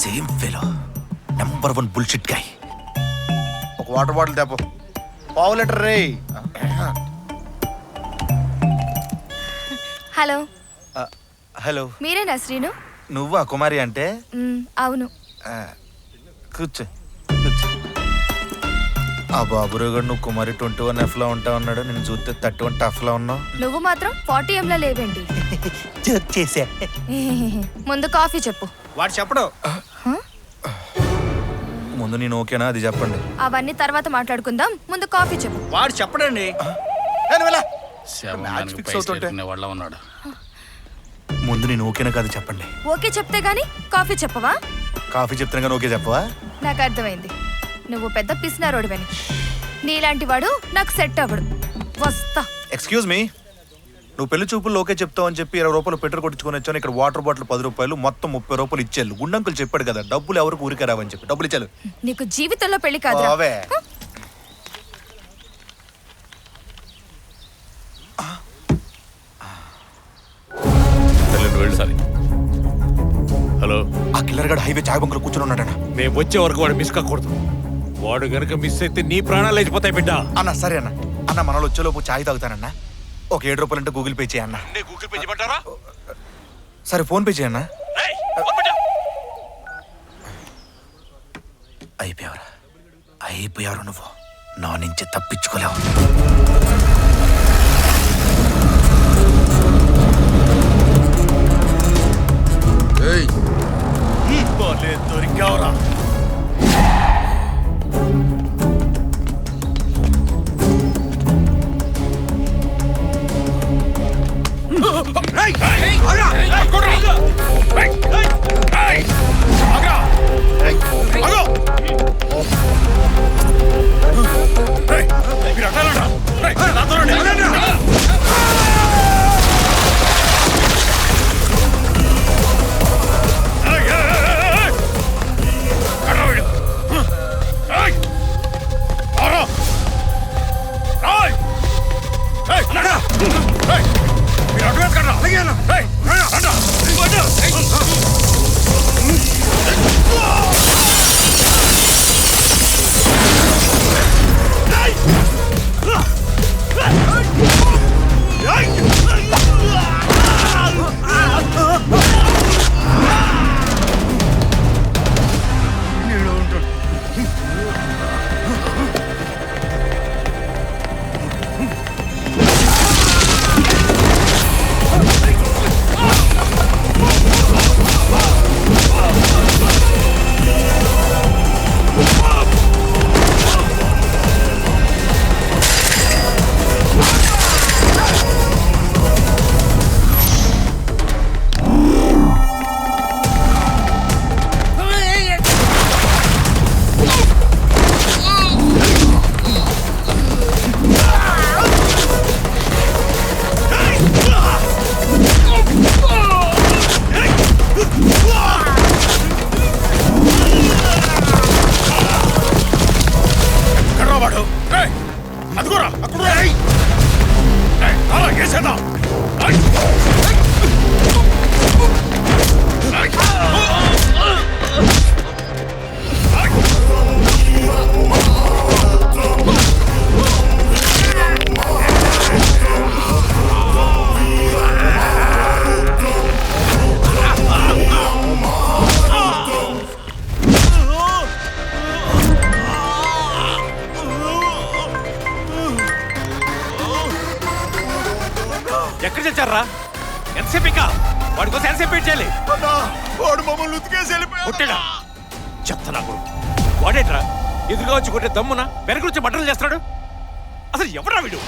Same fellow number one bullshit guy ఒక water bottle తేపో పావు లీటర్ రే. హలో. హలో. మీరేనా శ్రీను? నువ్వా కుమారి అంటే? మ్, అవును. ఆ, కూర్చో కూర్చో. ఆ బాబురావు గారు నువ్వు కుమారి ట్వంటీ వన్ ఎఫ్లో ఉంటా ఉన్నాడు నేను చూస్తే థర్టీ వన్ టఫ్లో ఉన్నావు. నువ్వు మాత్రం ఫార్టీ ఎంలో లేవేంటి? జోక్ చేసా ముందు కాఫీ చెప్పు. వాడు చెప్పడు. ముందు నేను ఓకేనా? అది చెప్పండి. అవన్నీ తర్వాత మాట్లాడుకుందాం. ముందు కాఫీ చెప్పు. వాడు చెప్పడండి. అవుతుంటే. వాళ్ళ ఉన్నాడు. ముందు నేను ఓకేనా కాదు చెప్పండి. ఓకే చెప్తే గానీ కాఫీ చెప్పవా? కాఫీ చెప్తాను కానీ ఓకే చెప్పవా? నాకు అర్థమైంది. నువ్వు పెద్ద పిసినారోడివని. నీలాంటి వాడు నాకు సెట్ అవ్వడు. వస్తా. ఎక్స్క్యూజ్ మీ నువ్వు పెళ్ళి చూపుల్లో ఓకే చెప్తావు అని చెప్పి ఇరవై రూపాయలు పెట్రోల్ కొట్టించుకొని వచ్చాను ఇక్కడ వాటర్ బాటిల్ పది రూపాయలు మొత్తం ముప్పై రూపాయలు ఇచ్చేళ్ళు. గుండంకులు చెప్పాడు కదా డబ్బులు ఎవరికి ఊరికే రావని చెప్పి డబ్బులు ఇచ్చారు నీకు జీవితంలో పెళ్ళి కాదు అవే. వెళ్ళండి వెళ్ళి సరే. హలో. ఆ కిల్లర్ గడు హైవే చాయ్ బంకులో కూర్చొని ఉన్నాడన్న మేము వచ్చే వరకు వాడు మిస్ కాకూడదు. వాడు గనక మిస్ అయితే నీ ప్రాణాలు లేచిపోతాయి బిడ్డ. అన్న సరే అన్న. అన్న మనలో వచ్చేలోపు చాయ్ తాగుతానన్న. ఒక ఏడు రూపాయలు అంటే గూగుల్ పే చేయన్న గూగుల్ పే చేయమంటారా? సరే ఫోన్ పే చేయన్న అయిపోయావరా. అయిపోయారు నువ్వు. నా నుంచి తప్పించుకోలేవు. వాడు ఎక్కడ చచ్చారా ఎంతసేపు ఇంకా? వాడి కోసం ఎంతసేపు వెయిట్ చేయాలి? వాడు మమ్మల్ని ఉతికేసి వెళ్ళిపోయాడు. చెప్తా నాకు వాడేట్రా? ఎదురుగా వచ్చి కొట్టే దమ్మున వెనక వచ్చి బట్టలు చేస్తాడు అసలు ఎవరా వీడు?